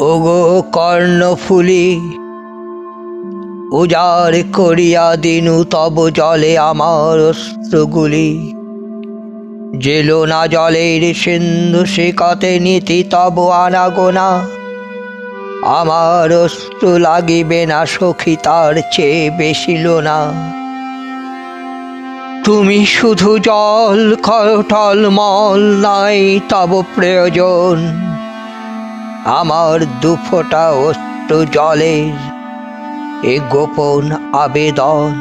ওগো কর্ণফুলি, উজাড় করিয়া দিনু তব জলে আমার অস্ত্রগুলি জেলো না জলের সিন্ধু শিকতে নীতি তব আনাগোনা। আমার অস্ত্র লাগিবে না সখী, তার চেয়ে বেশিল না তুমি শুধু জল করটল মল নাই তব প্রয়োজন। আমার দুফোটা অস্ত্র জলের এ গোপন আবেদন।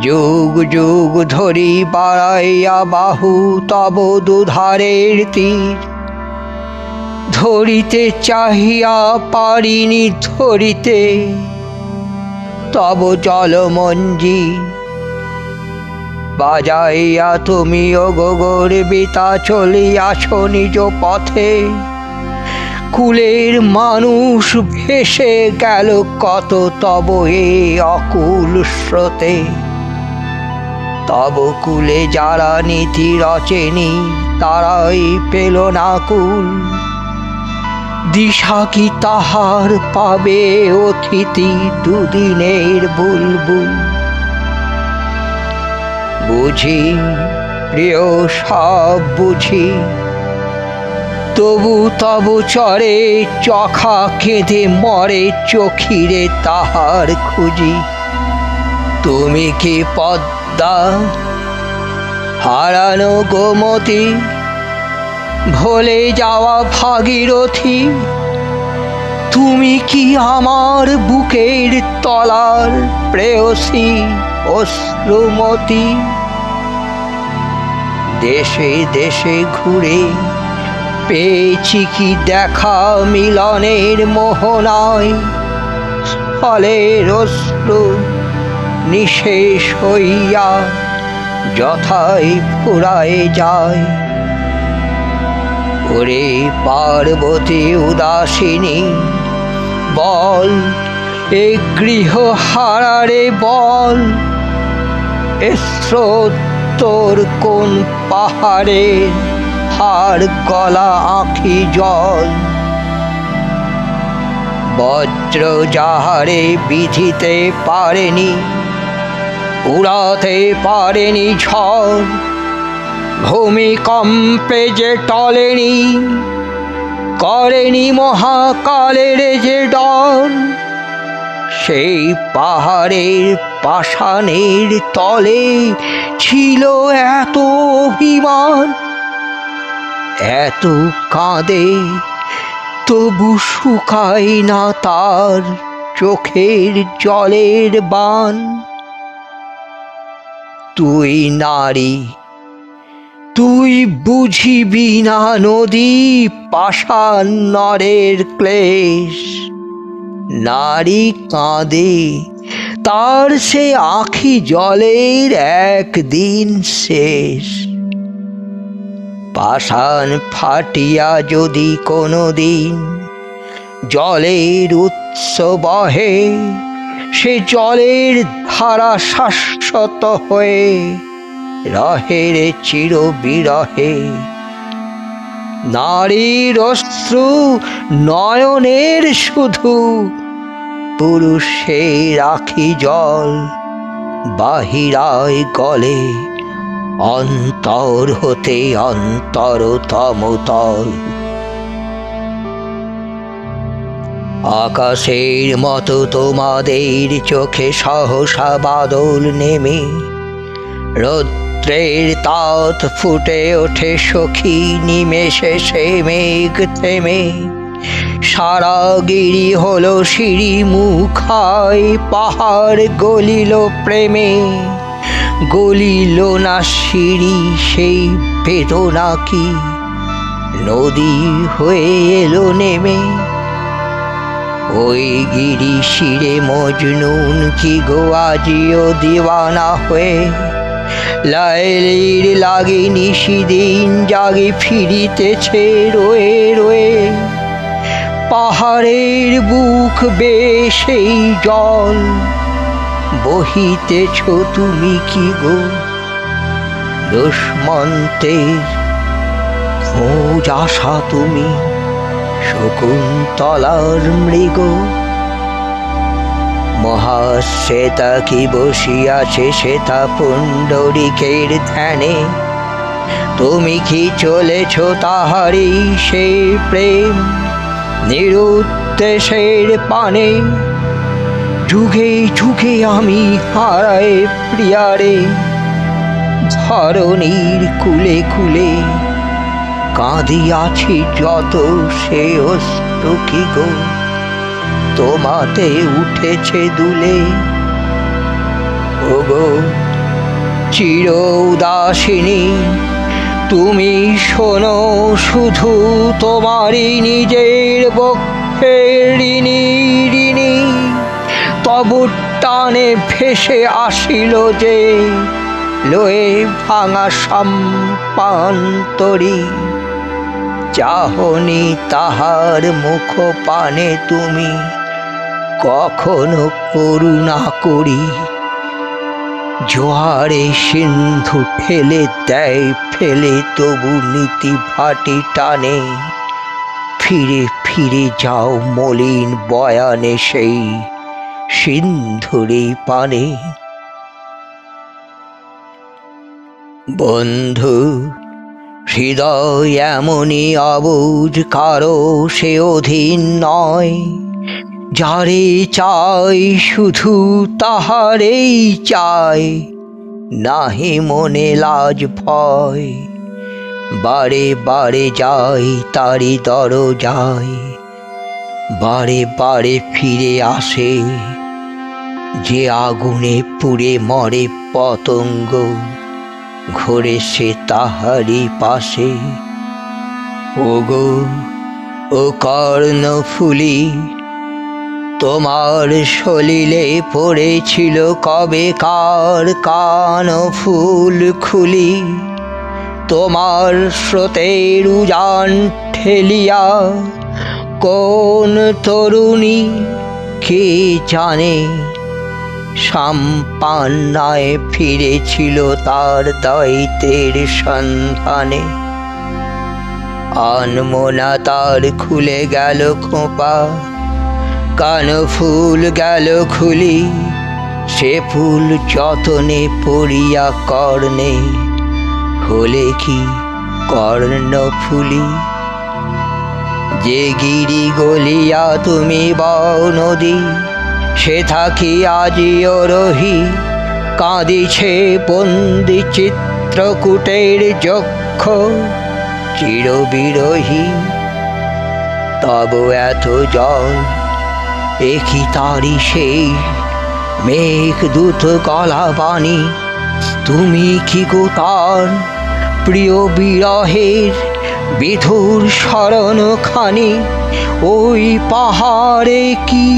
যুগ যুগ ধরি বাড়াইয়া বাহু তব দুধারের তীর। ধরিতে চাহিয়া পারিনি ধরিতে, তব জলমঞ্জি বাজাইয়া তুমি অগোগর বিতা চলিয়াছ নিজ পথে। কুলের মানুষ ভেসে গেল কত তব এ অকুল স্রোতে। তব কুলে যারা নীতি রচেনি, তারাই পেল না কুল। দিশা কি তাহার পাবে অতিথি দুদিনের বুলবুল? বুঝি, প্রিয়, সব বুঝি। তবু তবু চরে চখা কেঁদে মরে চোখিরে তাহার খুঁজি। তুমি কি পদ্মা? হারানো গোমতী? ভোলে যাওয়া ভাগীরথী? তুমি কি আমার বুকের তলার প্রেয়সী অশ্রুমতি? দেশে দেশে ঘুরে পেয়েছি কি দেখা মিলনের মোহনায়? ফলের অশ্রু নিশেষ হইয়া যথাই ফুরায় যায়। ওরে পার্বতী উদাসিনী, বল, এ গৃহ হারারে বল, এ স্রোত তোর কোন পাহাড়ের? হার গলা আঁখি জল। বজ্র যাহারে বিধিতে পারেনি, উড়াতে পারেনি ঝড়। ভূমিকম্পে যে টলেনি, করেনি মহাকালের যে ডর সেই পাহাড়ের পাষাণের তলে ছিল এত অভিমান। এত কাঁদে, তবু শুকায় না তার চোখের জলের বান। তুই নারী, তুই বুঝিবি না নদী পাষাণ নরের ক্লেশ। নারী কাঁদে, তার সে আখি জলের একদিন শেষ। পাষাণ ফাটিয়া যদি কোনো দিন জলের উৎস বহে, সে জলের ধারা শাশ্বত হয়ে রহে রে চির বিরহে নারীর অশ্রু নয়নের শুধু পুরুষে রাখি জল বাহিরায় গলে। অন্তর হতে অন্তরতম তল আকাশের মতো তোমাদের চোখে সহসা বাদল নেমে, রৌদ্রের তাত ফুটে ওঠে সখী নিমেষে সে মেঘ থেমে। সারা গিরি হলো সিঁড়ি মুখায় পাহাড় গলিল প্রেমে। গলিল না সিঁড়ি, সেই বেদনা কি? নদী হয়ে এলো নেমে। ওই গিরি শিরে মজনুন কি গো আজিও দিওয়ানা হয়ে? লাইলির লাগে নিশিদিন জাগে ফিরিতেছে রয়ে রয়ে। পাহাড়ের বুক বে সেই জল। বহিতেছ তুমি কি গো? দুষ্মন্তের খোঁজ আশা তুমি, শকুন্তলার মৃগ। মহাশ্বেতা কি বসিয়াছে শ্বেতা পুণ্ডরিকের ধ্যানে? তুমি কি চলেছ তাহারই সে প্রেম, নিরুদ্দেশের পানে? যুগে যুগে আমি হারায় প্রিয়ারে। ধরণীর কুলে কুলে কাঁদিয়াছি যত সে অস্ত্র কি গো। তোমাতে উঠেছে দুলে, ওগো চির উদাসিনী, তুমি শোনো শুধু তোমারই নিজের বক্ষের ঋণী। তব টানে ভেসে আসিল যে লয়ে ভাঙা সম্পান্তরী। চাহনি তাহার মুখ পানে তুমি কখনো করুণা করি। জোয়ারে সিন্ধু ঠেলে দেয়, ফেলে তবু নীতি ভাটি টানে। ফিরে ফিরে যাও মলিন বয়ানে সেই সিন্ধুরে পানে। বন্ধু, হৃদয় এমনই অবুজ, কারও সে অধীন নয়। যারে চাই শুধু তাহারেই চাই নাহি মনে লাজ ভয়। বারে বারে যাই তারি দর যায় বারে বারে ফিরে আসে। যে আগুনে পুড়ে মরে পতঙ্গ, ঘোরে সে তাহারি পাশে। ওগো, ও কর্ণ ফুলি, তোমার সলিলে পড়েছিল কবে কার কান ফুল খুলি? তোমার স্রোতের উজান ঠেলিয়া কোন তরুণী কে জানে? সাম্পান্নায় ফিরেছিল তার দায়িত্বের সন্ধানে। আনমোনা তার খুলে গেল খোঁপা, কান ফুল গেল খুলি, সে ফুল যতনে পড়িয়া কর্ণে, হলে কি কর্ণ ফুলি যে গিরি গলিয়া তুমি বও নদী, সে থাকি আজিও রহি কাঁদিছে বন্দি চিত্রকূটের যক্ষ, চিরবিরহী। তব এত জল একই তারি সেই মেঘ দূত কলা বাণী? তুমি কি গো তার প্রিয় বিরহের বিধুর শরণ খানি, ওই পাহাড়ে কি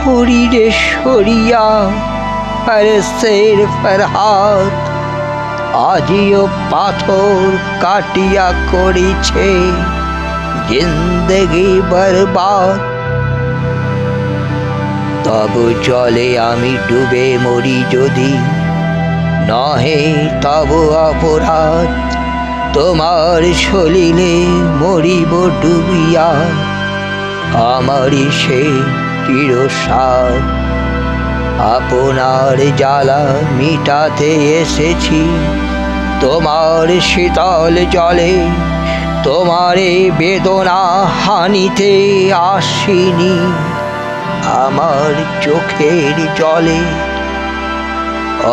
শরীরে সরিয়া ফেরেস্তের ফেরহাত আজিও পাথর কাটিয়া করিছে, জিন্দেগি বরবাদ। তব জলে আমি ডুবে মরি যদি, নহে তব অপরাধ। তোমার সলিলে মরিব ডুবিয়া, আমারই সে চিরসার আপনার জ্বালা মিটাতে এসেছি, তোমার শীতল জলে, তোমারে বেদনা হানিতে আসিনি, আমার চোখের জলে।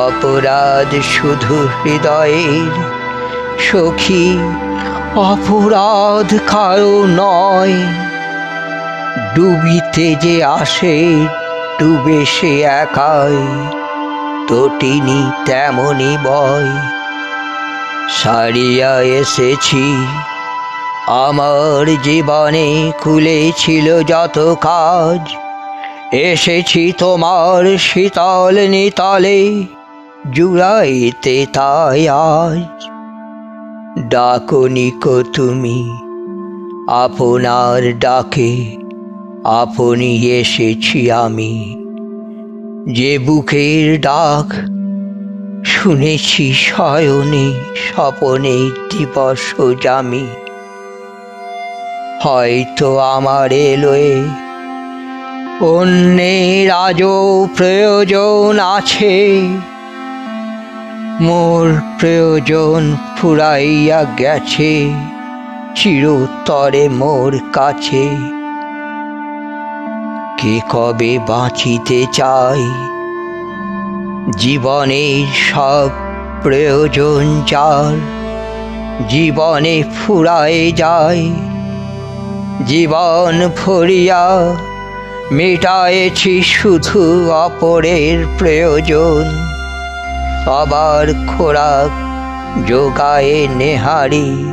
অপরাধ শুধু হৃদয়ের সখী, অপরাধ কারও নয়। ডুবিতে যে আসে, ডুবে সে একাই। তটিনি তেমনি বয়। সারিয়া এসেছি, আমার জীবনে খুলেছিল যত কাজ। এসেছি তোমার শীতল নিতলে, জুড়াইতে তাই আজ। ডাকনিকো তুমি। আপনার ডাকে আপনি এসেছি আমি। যে বুকের ডাক শুনেছি শয়নে, স্বপনে দিবস জামি হয়তো আমার এলোয়ে অন্যের আজও প্রয়োজন আছে। মোর প্রয়োজন ফুরাইয়া গেছে, চিরতরে মোর কাছে। কে কবে বাঁচিতে চাই জীবনের সব প্রয়োজন যার জীবনে ফুরায় যায়। জীবন ফুরিয়া মেটায়েছি শুধু অপরের প্রয়োজন। আবার খোরাক যোগায়ে নেহারি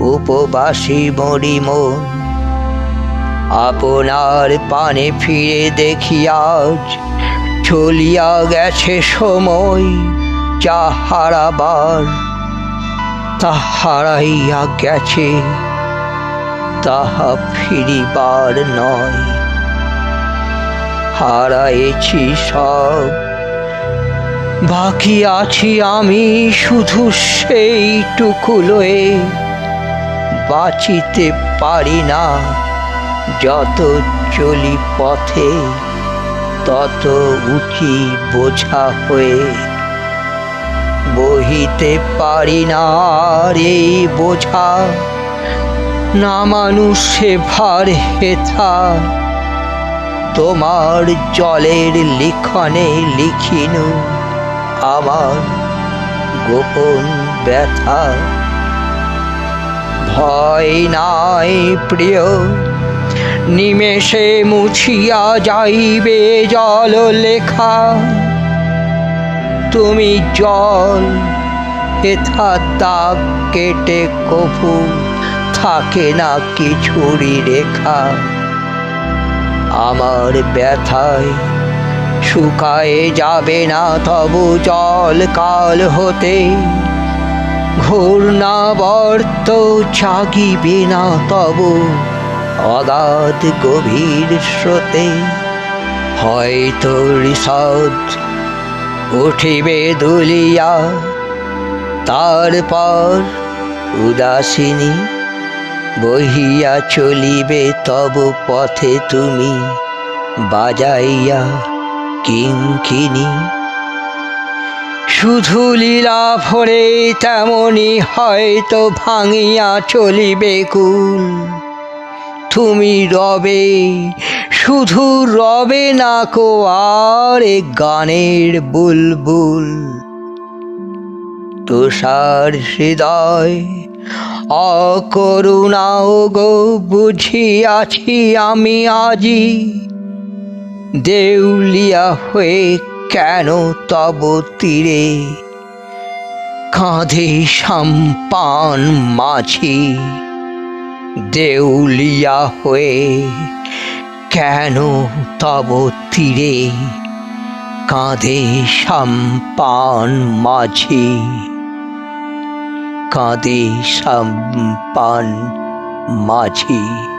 উপবাসী মরি মন। আপনার পানে ফিরে দেখি আজ চলিয়া গেছে সময় যা হারাবার তা হারাইয়া গেছে, তাহা ফিরিবার নয়। হারাইছি সব বাকি আছি আমি শুধু সেইটুকু লয়ে। বাঁচিতে পারি না, যত চলি পথে, তত উঠি বোঝা হয়ে। বহিতে পারি না এই বোঝা, না মানুষে ভার হেথা। তোমার জলের লিখনে লিখিনু আমার গোপন ব্যথা। ভয় নাই প্রিয়, নিমেষে মুছিয়া যাইবে জল লেখা। তুমি জল হেথা দাগ কেটে কভু, থাকে না কিছুরই রেখা। আমার ব্যথায় শুকায়ে যাবে না তবু জল কাল হতে। ঘূর্ণাবর্ত জাগিবে না তবু অগাধ গভীর স্রোতে। হয়তো ঋষদ উঠিবে দুলিয়া, তারপর উদাসিনী বহিয়া চলিবে তব পথে তুমি বাজাইয়া কিঙ্কিনী শুধু লীলা ভরে তেমনি হয়তো ভাঙিয়া চলিবে কুল। তুমি রবে, শুধু রবে না কো আর গানের বুলবুল। তুষার হৃদয়, অকরুণাও গো, বুঝিয়াছি আমি আজি দেউলিয়া হয়ে কেন তব তীরে? কাঁধে সম্পান মাঝি। দেউলিয়া হয়ে কেন তব তীরে? কাঁধে সম্পান মাঝি। কাঁধে সম্পান মাঝি।